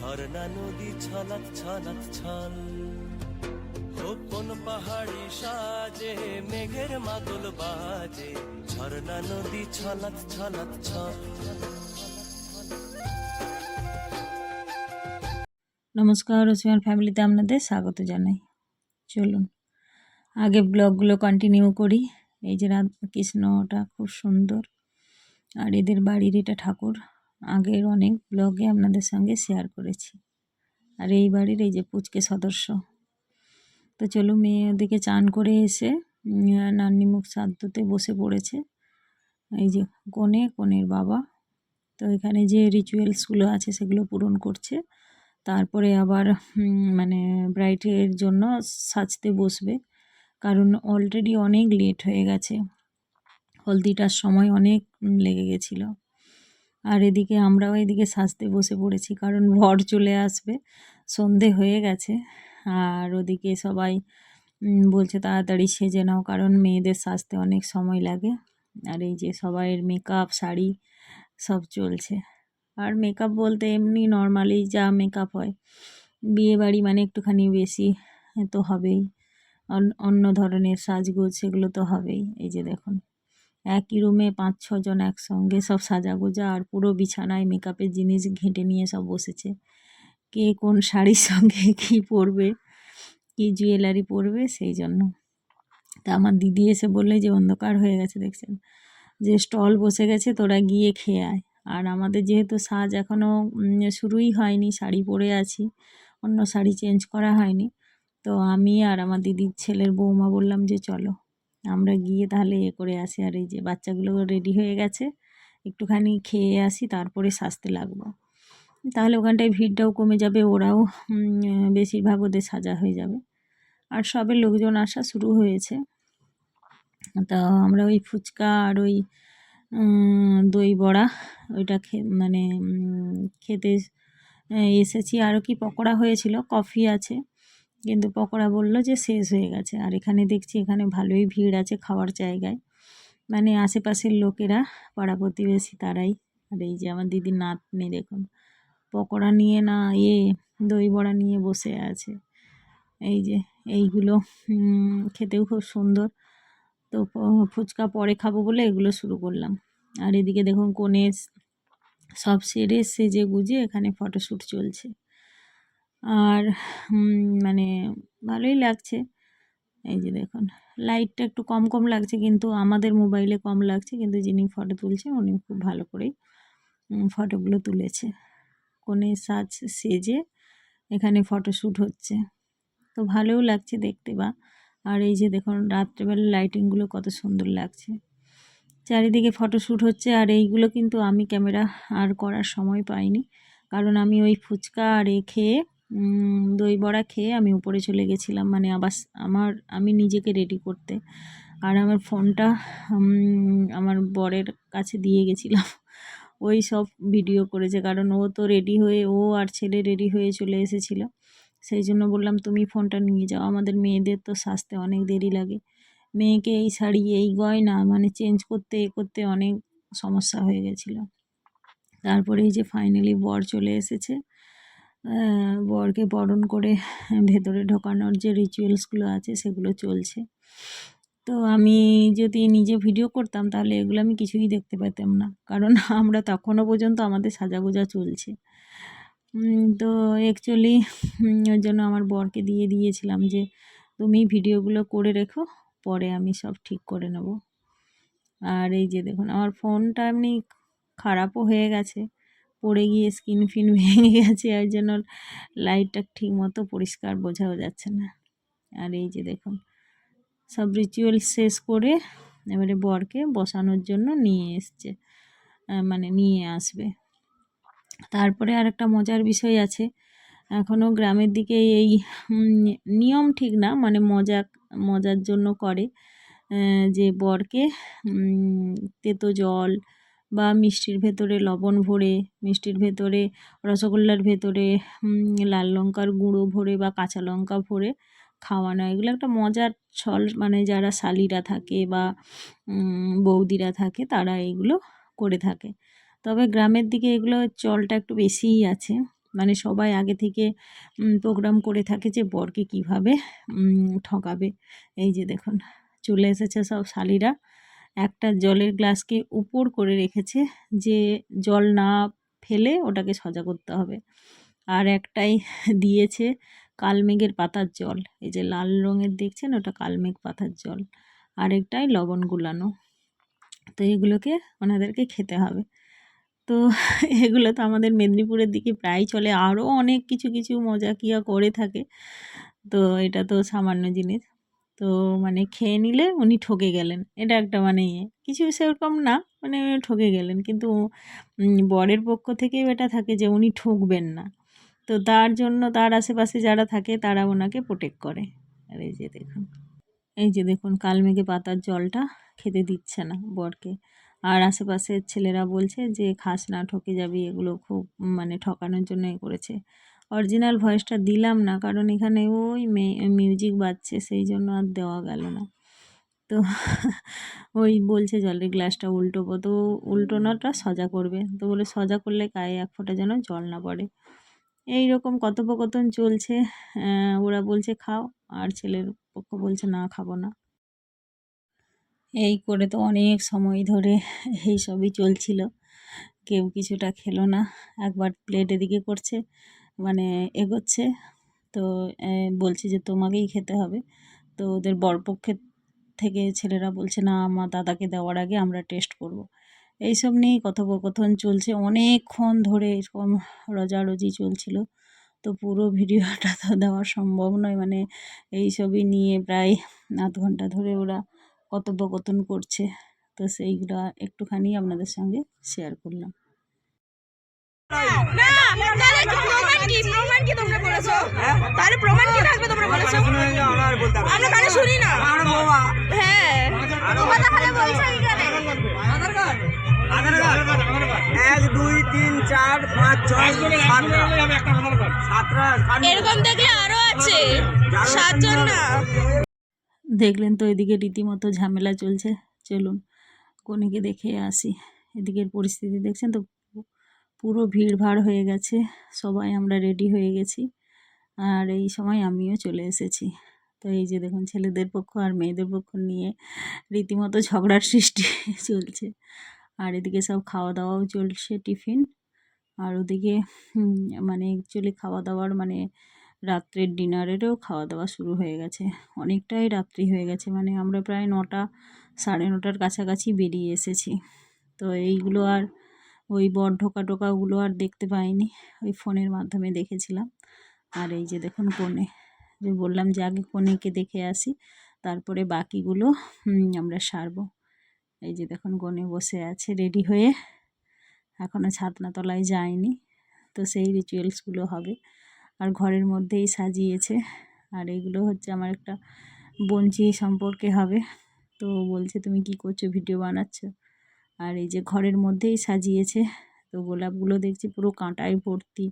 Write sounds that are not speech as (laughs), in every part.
ঝর্ণা নদী ছলাৎ ছলাৎ ছল। ওপন পাহাড়ি সাজে, মেঘের মাদল বাজে। ঝর্ণা নদী ছলাৎ ছলাৎ ছল। নমস্কার ওসমান ফ্যামিলিতে আপনাদের স্বাগত জানাই। চলুন আগে ব্লগগুলো কন্টিনিউ করি। এই যে রাধাকৃষ্ণটা খুব সুন্দর। আর এদের বাড়ির এটা ঠাকুর। আগের অনেক ব্লগে আপনাদের সঙ্গে শেয়ার করেছি। আর এই বাড়ির এই যে পুচকে সদস্য। তো চলো মেয়ে ওদিকে চান করে এসে উম, নান্নি মুখ শ্রাদ্ধতে বসে পড়েছে। এই যে কনে কনের বাবা। তো এখানে যে রিচুয়ালসগুলো আছে সেগুলো পূরণ করছে। তারপরে আবার মানে ব্রাইডের জন্য সাজতে বসবে। কারণ অলরেডি অনেক লেট হয়ে গেছে। হলদিটার সময় অনেক লেগে গেছিল। আর এদিকে আমরাও এদিকে সাজতে বসে পড়েছি, কারণ ভর চলে আসবে, সন্ধে হয়ে গেছে। আর ওদিকে সবাই বলছে তাড়াতাড়ি সেজে নাও, কারণ মেয়েদের সাজতে অনেক সময় লাগে। আর এই যে সবাইয়ের মেকআপ শাড়ি সব চলছে। আর মেকআপ বলতে এমনি নর্মালি যা মেকআপ হয় বিয়ে বাড়ি মানে একটুখানি বেশি তো হবেই। অন্য ধরনের সাজগোজ সেগুলো তো হবেই, এই যে দেখুন। একই রুমে পাঁচ ছজন একসঙ্গে সব সাজাগোজা আর পুরো বিছানায় মেকআপের জিনিস ঘেঁটে নিয়ে সব বসেছে। কে কোন শাড়ির সঙ্গে (laughs) কী পরবে, কী জুয়েলারি পরবে সেই জন্য। তা আমার দিদি এসে বললে যে অন্ধকার হয়ে গেছে, দেখছেন? যে স্টল বসে গেছে, তোরা গিয়ে খেয়ে আয়। আর আমাদের যেহেতু সাজ এখনও শুরুই হয়নি, শাড়ি পরে আছি, অন্য শাড়ি চেঞ্জ করা হয়নি। তো আমি আর আমার দিদির ছেলের বৌমা বললাম যে চলো। আমরা গিয়ে তাহলে এ করে আসি। আর এই যে বাচ্চাগুলো রেডি হয়ে গেছে, একটুখানি খেয়ে আসি, তারপরে সাজতে লাগবো। তাহলে ওখানটায় ভিড়টাও কমে যাবে, ওরাও বেশিরভাগ ওদের সাজা হয়ে যাবে। আর সবের লোকজন আসা শুরু হয়েছে। তা আমরা ওই ফুচকা আর ওই দই বড়া, ওইটা খে মানে খেতে, এসেছি। আরও কি পকোড়া হয়েছিল, কফি আছে। কিন্তু পকোড়া বলল যে শেষ হয়ে গেছে। আর এখানে দেখছি এখানে ভালোই ভিড় আছে খাওয়ার জায়গায়। মানে আশেপাশের লোকেরা, পাড়া প্রতিবেশী তারাই। আর এই যে আমার দিদির নাতনি দেখুন, পকোড়া নিয়ে না ইয়ে দই বড়া নিয়ে বসে আছে। এই যে এইগুলো খেতেও খুব সুন্দর। তো ফুচকা পরে খাব বলে এগুলো শুরু করলাম। আর এদিকে দেখুন কোণে সব সেরে সেজে গুজে এখানে ফটোশ্যুট চলছে। আর মানে ভালোই লাগছে। এই যে দেখুন, লাইটটা একটু কম কম লাগছে কিন্তু আমাদের মোবাইলে কম লাগছে কিন্তু যিনি ফটো তুলছে উনি খুব ভালো করেই ফটোগুলো তুলেছে। কোণে সাজ সেজে এখানে ফটোশ্যুট হচ্ছে। তো ভালোও লাগছে দেখতে বা। আর এই যে দেখুন, রাত্রেবেলা লাইটিংগুলো কত সুন্দর লাগছে। চারিদিকে ফটোশ্যুট হচ্ছে আর এইগুলো কিন্তু আমি ক্যামেরা আর করার সময় পাইনি। কারণ আমি ওই ফুচকা আর এ খেয়ে দই বড়া খেয়ে আমি উপরে চলে গেছিলাম। মানে আবার আমার, আমি নিজেকে রেডি করতে। আর আমার ফোনটা আমার বরের কাছে দিয়ে গেছিলাম। (laughs) ওই সব ভিডিও করেছে। কারণ ও তো রেডি হয়ে, ও আর ছেলে রেডি হয়ে চলে এসেছিল। সেই জন্য বললাম, তুমি ফোনটা নিয়ে যাও। আমাদের মেয়েদের তো সাজতে অনেক দেরি লাগে। মেয়েকে এই শাড়ি, এই গয়না মানে চেঞ্জ করতে, এ করতে অনেক সমস্যা হয়ে গেছিল। তারপরে এই যে ফাইনালি বর চলে এসেছে বরকে বরণ করে ভেতরে ঢোকানোর যে রিচুয়ালসগুলো আছে সেগুলো চলছে। তো আমি যদি নিজে ভিডিও করতাম তাহলে এগুলো আমি কিছুই দেখতে পেতাম না। কারণ (laughs) আমরা তখনও পর্যন্ত আমাদের সাজাগোজা চলছে। তো অ্যাকচুয়ালি ওর জন্য আমার বরকে দিয়ে দিয়েছিলাম যে, তুমি ভিডিওগুলো করে রেখো, পরে আমি সব ঠিক করে নেব। আর এই যে দেখুন, আমার ফোনটা এমনি খারাপও হয়ে গেছে। পড়ে গিয়ে স্কিন ফিন ভেঙে গেছে আর জন্য লাইটটা ঠিক মতো পরিষ্কার বোঝাও যাচ্ছে না। আর এই যে দেখুন, সব রিচুয়াল শেষ করে এবারে বরকে বসানোর জন্য নিয়ে এসছে মানে নিয়ে আসবে। তারপরে আর একটা মজার বিষয় আছে এখনও গ্রামের দিকে এই নিয়ম ঠিক না মানে মজা, মজার জন্য করে যে বরকে তেতো জল বা মিষ্টির ভেতরে লবণ ভরে, মিষ্টির ভেতরে রসগোল্লার ভেতরে লাল লঙ্কার গুঁড়ো ভরে বা কাঁচা লঙ্কা ভরে খাওয়ানো। এগুলো একটা মজার ছল মানে যারা শালিরা থাকে বা বৌদিরা থাকে তারা এগুলো করে থাকে। তবে গ্রামের দিকে এগুলো চলটা একটু বেশিই আছে। মানে সবাই আগে থেকে প্রোগ্রাম করে থাকে যে বরকে কীভাবে ঠকাবে। এই যে দেখুন, চলে এসেছে সব শালিরা। একটা জলের গ্লাসকে উপর করে রেখেছে যে জল না ফেলে ওটাকে সজা করতে হবে। আর একটাই দিয়েছে কালমেঘের পাতার জল। এই যে লাল রঙের দেখছেন ওটা কালমেঘ পাতার জল। আরেকটাই লবণ গুলানো। তো এগুলোকে ওনাদেরকে খেতে হবে। তো এগুলো তো আমাদের মেদিনীপুরের দিকে প্রায় চলে। আরও অনেক কিছু কিছু মজাকিয়া করে থাকে। তো এটা তো সামান্য জিনিস। তো মানে খেয়ে নিলে উনি ঠকে গেলেন। এটা একটা মানে ইয়ে। কিছু সেরকম না মানে ঠকে গেলেন। কিন্তু বরের পক্ষ থেকেও এটা থাকে যে উনি ঠকবেন না। তো তার জন্য তার আশেপাশে যারা থাকে তারা ওনাকে প্রোটেক্ট করে। আর এই যে দেখুন, এই যে দেখুন কালমেঘে পাতার জলটা খেতে দিচ্ছে না বরকে। আর আশেপাশের ছেলেরা বলছে যে, খাস না, ঠকে যাবি। এগুলো খুব মানে ঠকানোর জন্য এ করেছে। অরিজিনাল ভয়েসটা দিলাম না, কারণ এখানে ওই মিউজিক বাজছে, সেই জন্য আর দেওয়া গেল না। তো (laughs) ওই বলছে জলের গ্লাসটা উল্টোবো তো উল্টোনোটা সজা করবে। তো বলে, সজা করলে গায়ে এক ফোঁটা যেন জল না পড়ে। এই রকম কথোপকথন চলছে। ওরা বলছে, খাও। আর ছেলের পক্ষ বলছে, না, খাব না। এই করে তো অনেক সময় ধরে এই সবই চলছিল। কেউ কিছুটা খেলো না। একবার প্লেট এদিকে করছে। মানে এগোচ্ছে। তো বলছে যে তোমাকেই খেতে হবে। তো ওদের বরপক্ষের থেকে ছেলেরা বলছে, না আমার দাদাকে দেওয়ার আগে আমরা টেস্ট করব। এইসব নিয়েই কথোপকথন চলছে। অনেকক্ষণ ধরে এরকম রজারজি চলছিল। তো পুরো ভিডিওটা তো দেওয়া সম্ভব নয়। মানে এইসবই নিয়ে প্রায় আধ ঘণ্টা ধরে ওরা কথোপকথন করছে। তো সেইগুলো একটুখানি আপনাদের সঙ্গে শেয়ার করলাম। তাহলে প্রমাণ কি? প্রমাণ কি তোমরা বলেছ? তাহলে প্রমাণ কি থাকবে তোমরা বলেছ? আমরা কানে শুনি না। হ্যাঁ। তোমরা তাহলে বলছো এইখানে। এক দুই তিন চার পাঁচ ছয় এরকম দেখলে আরও আছে। সাতজন না। দেখলেন তো এদিকে রীতিমতো ঝামেলা চলছে। চলুন কনেকে দেখে আসি। এদিকের পরিস্থিতি দেখছেন তো? পুরো ভিড়ভাড় হয়ে গেছে, সবাই আমরা রেডি হয়ে গেছি। আর এই সময় আমিও চলে এসেছি। তো এই যে দেখুন, ছেলেদের পক্ষ আর মেয়েদের পক্ষ নিয়ে রীতিমতো ঝগড়ার সৃষ্টি (laughs) চলছে। আর এদিকে সব খাওয়া দাওয়াও চলছে টিফিন। আর ওদিকে মানে অ্যাকচুয়ালি খাওয়া দাওয়ার মানে রাত্রের ডিনারেরও খাওয়া দাওয়া শুরু হয়ে গেছে। অনেকটাই রাত্রি হয়ে গেছে মানে আমরা প্রায় নটা, সাড়ে নটার কাছাকাছি বেরিয়ে এসেছি। তো এইগুলো আর ওই বর ঢোকা টোকাগুলো আর দেখতে পাইনি, ওই ফোনের মাধ্যমে দেখেছিলাম। আর এই যে দেখুন কোণে, যে বললাম যে আগে কোণেকে দেখে আসি, তারপরে বাকিগুলো আমরা সারবো। এই যে দেখুন কোণে বসে আছে রেডি হয়ে। এখনও ছাতনাতলায় যায়নি, তো সেই রিচুয়ালসগুলো হবে। আর ঘরের মধ্যেই সাজিয়েছে। আর এগুলো হচ্ছে আমার একটা বঞ্চি সম্পর্কে হবে। তো বলছে, তুমি কি করছ? ভিডিও বানাচ্ছ? আর এই যে ঘরের মধ্যেই সাজিয়েছে। তো গোলাপগুলো দেখছি পুরো কাঁটায় ভর্তি।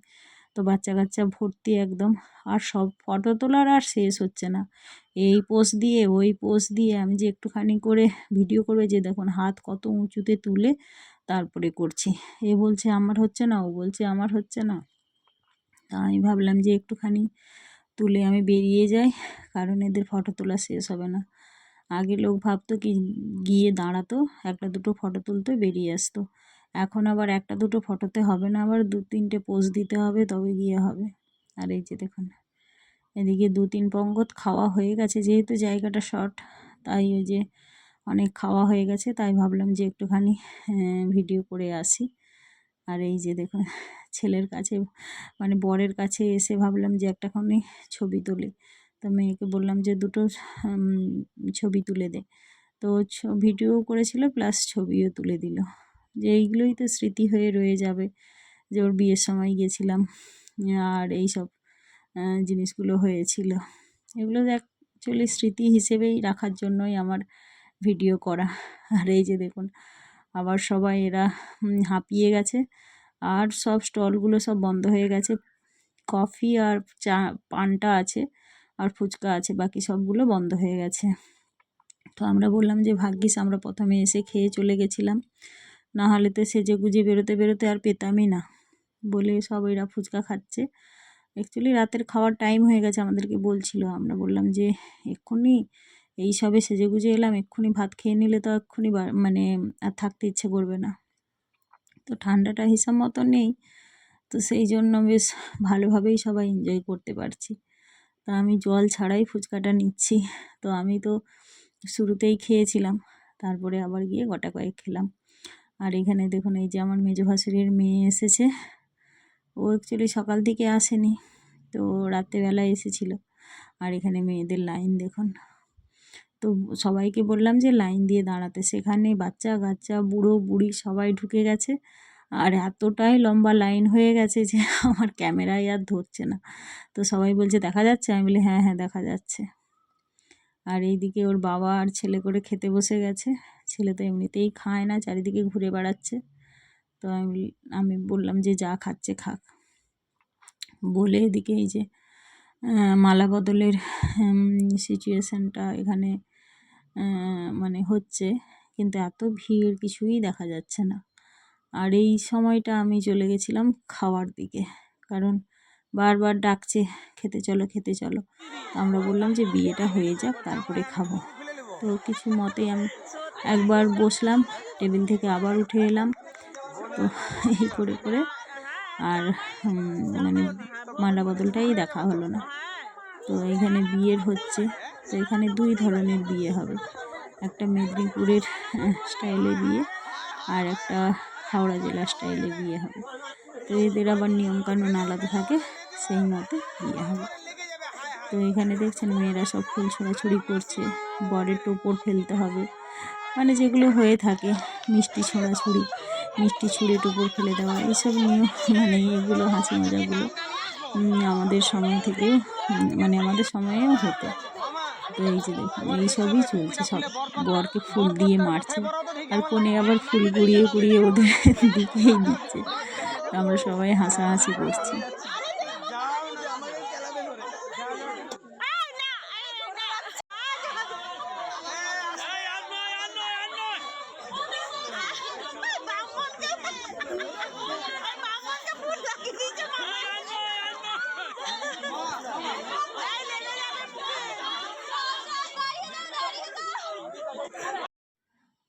তো বাচ্চা কাচ্চা ভর্তি একদম। আর সব ফটো তোলার আর শেষ হচ্ছে না। এই পোজ দিয়ে, ওই পোজ দিয়ে আমি যে একটুখানি করে ভিডিও করবে যে দেখুন হাত কত উঁচুতে তুলে তারপরে করছি। এ বলছে, আমার হচ্ছে না। ও বলছে, আমার হচ্ছে না। তা আমি ভাবলাম যে একটুখানি তুলে আমি বেরিয়ে যাই, কারণ এদের ফটো তোলা শেষ হবে না। আগে লোক ভাবতো কি গিয়ে দাঁড়াতো, একটা দুটো ফটো তুলতো বেরিয়ে আসতো। এখন আবার একটা দুটো ফটোতে হবে না, আবার দু তিনটে পোজ দিতে হবে, তবে গিয়ে হবে। আর এই যে দেখুন, এদিকে দু তিন পঙ্গত খাওয়া হয়ে গেছে, যেহেতু জায়গাটা শর্ট তাই ওই যে অনেক খাওয়া হয়ে গেছে, তাই ভাবলাম যে একটুখানি ভিডিও করে আসি। আর এই যে দেখুন, ছেলের কাছে মানে বরের কাছে এসে ভাবলাম যে একটাখানি ছবি তুলি। তো মেয়েকে বললাম যে, দুটো ছবি তুলে দে। তো ভিডিও করেছিল, প্লাস ছবিও তুলে দিল। যে, এইগুলোই তো স্মৃতি হয়ে রয়ে যাবে যে, ওর বিয়ের সময় গেছিলাম, আর এই সব জিনিসগুলো হয়েছিল। এগুলো অ্যাকচুয়ালি স্মৃতি হিসেবেই রাখার জন্যই আমার ভিডিও করা। আর এই যে, দেখুন, আবার সবাই এরা হাঁপিয়ে গেছে, আর সব স্টলগুলো সব বন্ধ হয়ে গেছে। কফি আর চা, পানটা আছে। আর ফুচকা আছে, বাকি সবগুলো বন্ধ হয়ে গেছে। তো আমরা বললাম যে, ভাগ্যিস আমরা প্রথমে এসে খেয়ে চলে গেছিলাম। না হলে তো সেজে গুজে বেরোতে বেরোতে আর পেতামই না। বলে সব এরা ফুচকা খাচ্ছে। অ্যাকচুয়ালি রাতের খাওয়ার টাইম হয়ে গেছে আমাদেরকে বলছিল। আমরা বললাম যে, এক্ষুনি এই সবে সেজে গুজে এলাম, এক্ষুনি ভাত খেয়ে নিলে তো এক্ষুনি মানে আর থাকতে ইচ্ছে করবে না। তো ঠান্ডাটা হিসাব মতো নেই। তো সেই জন্য বেশ ভালোভাবেই সবাই এনজয় করতে পারছি। তা আমি জল ছাড়াই ফুচকাটা নিচ্ছি। তো আমি তো শুরুতেই খেয়েছিলাম, তারপরে আবার গিয়ে গোটা কয়েক খেলাম। আর এখানে দেখুন, এই যে আমার মেজো ভাসুরির মেয়ে এসেছে। ও অ্যাকচুয়ালি সকাল থেকে আসেনি, তো রাত্রেবেলা এসেছিল। আর এখানে মেয়েদের লাইন দেখুন। তো সবাইকে বললাম যে লাইন দিয়ে দাঁড়াতে। সেখানে বাচ্চা কাচ্চা বুড়ো বুড়ি সবাই ঢুকে গেছে। আর এতটাই লম্বা লাইন হয়ে গেছে যে (laughs) আমার ক্যামেরায় আর ধরছে না। তো সবাই বলছে, দেখা যাচ্ছে? আমি বলি হ্যাঁ হ্যাঁ দেখা যাচ্ছে। আর এইদিকে ওর বাবা আর ছেলে করে খেতে বসে গেছে। ছেলে তো এমনিতেই খায় না, চারিদিকে ঘুরে বেড়াচ্ছে। তো আমি আমি বললাম যে, যা খাচ্ছে, খাক। বলে এদিকে এই যে মালা বদলের সিচুয়েশানটা এখানে মানে হচ্ছে। কিন্তু এত ভিড়, কিছুই দেখা যাচ্ছে না। আর এই সময়টা আমি চলে গেছিলাম খাওয়ার দিকে। কারণ বারবার ডাকছে, খেতে চলো খেতে চলো। আমরা বললাম যে, বিয়েটা হয়ে যাক, তারপরে খাব। তো কিছু মতেই আমি একবার বসলাম, টেবিল থেকে আবার উঠে এলাম। তো এই করে করে আর মানে মালা বদলটাই দেখা হলো না। তো এখানে বিয়ের হচ্ছে। তো এখানে দুই ধরনের বিয়ে হবে। একটা মেদিনীপুরের স্টাইলে বিয়ে আর একটা হাওড়া জেলা স্টাইলে বিয়ে হবে। তো এদের আবার নিয়মকানুন আলাদা থাকে, সেই মতে বিয়ে হবে। তো এখানে দেখছেন মেয়েরা সব ফুল ছোড়াছুড়ি করছে, বরের টোপর ফেলতে হবে। মানে যেগুলো হয়ে থাকে, মিষ্টি ছোড়াছুড়ি, মিষ্টি ছুঁড়ে টোপর ফেলে দেওয়া, এইসব নিয়ে মানে এগুলো হাসি মজাগুলো আমাদের সময় থেকেও মানে আমাদের সময়েও হতো। তো এই যে দেখুন এইসবই চলছে, সব বরকে ফুল দিয়ে মারছে, আর কোনে আবার ফুল গুড়িয়ে গুড়িয়ে ওদের দিকেই দিচ্ছে। আমরা সবাই হাসাহাসি করছি।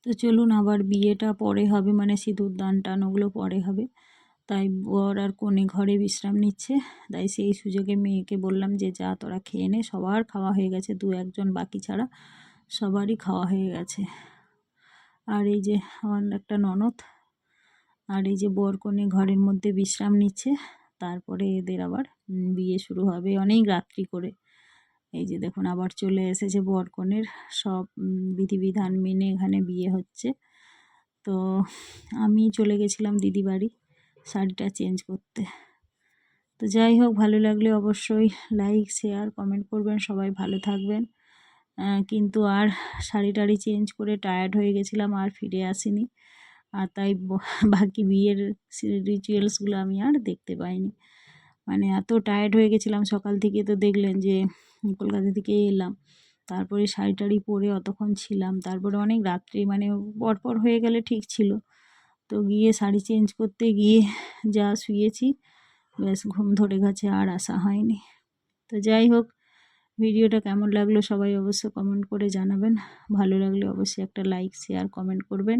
তো চলুন আবার বিয়েটা পরে হবে মানে সিঁদুর, দান টান ওগুলো পরে হবে। তাই বর আর কনে ঘরে বিশ্রাম নিচ্ছে। তাই সেই সুযোগে মেয়েকে বললাম যে, যা, তোরা খেয়ে নে, সবার খাওয়া হয়ে গেছে, দু একজন বাকি ছাড়া সবারই খাওয়া হয়ে গেছে। আর এই যে আমার একটা ননদ, আর এই যে বর কনে ঘরের মধ্যে বিশ্রাম নিচ্ছে। তারপরে এদের আবার বিয়ে শুরু হবে অনেক রাত্রি করে। এই যে দেখুন আবার চলে এসেছে বরকনের সব বিধিবিধান মেনে এখানে বিয়ে হচ্ছে। তো আমি চলে গেছিলাম দিদি বাড়ি শাড়িটা চেঞ্জ করতে। তো যাই হোক, ভালো লাগলে অবশ্যই লাইক, শেয়ার, কমেন্ট করবেন, সবাই ভালো থাকবেন। কিন্তু আর শাড়ি টাড়ি চেঞ্জ করে টায়ার্ড হয়ে গেছিলাম, আর ফিরে আসিনি। আর তাই বাকি বিয়ের রিচুয়ালসগুলো আমি আর দেখতে পাইনি। মানে এত টায়ার্ড হয়ে গেছিলাম সকাল থেকে, তো দেখলেন যে কলকাতা থেকে এলাম। তারপরে শাড়ি টাড়ি পরে অতক্ষণ ছিলাম। তারপরে অনেক রাত্রি মানে পরপর হয়ে গেলে ঠিক ছিল। তো গিয়ে শাড়ি চেঞ্জ করতে গিয়ে যা শুয়েছি, ব্যাস ঘুম ধরে গেছে, আর আসা হয়নি। তো যাই হোক, ভিডিওটা কেমন লাগল সবাই অবশ্য কমেন্ট করে জানাবেন। ভালো লাগলে অবশ্যই একটা লাইক শেয়ার কমেন্ট করবেন।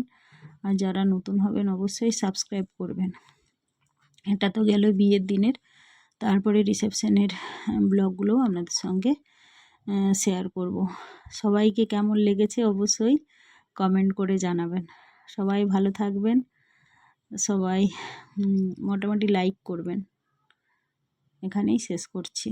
আর যারা নতুন হবেন অবশ্যই সাবস্ক্রাইব করবেন। এটা তো গেল বিয়ের দিনের তারপরে রিসেপশনের ব্লগগুলো আপনাদের সঙ্গে শেয়ার করব। সবাইকে কেমন লেগেছে অবশ্যই কমেন্ট করে জানাবেন। সবাই ভালো থাকবেন, সবাই মোটামুটি লাইক করবেন। এখানেই শেষ করছি।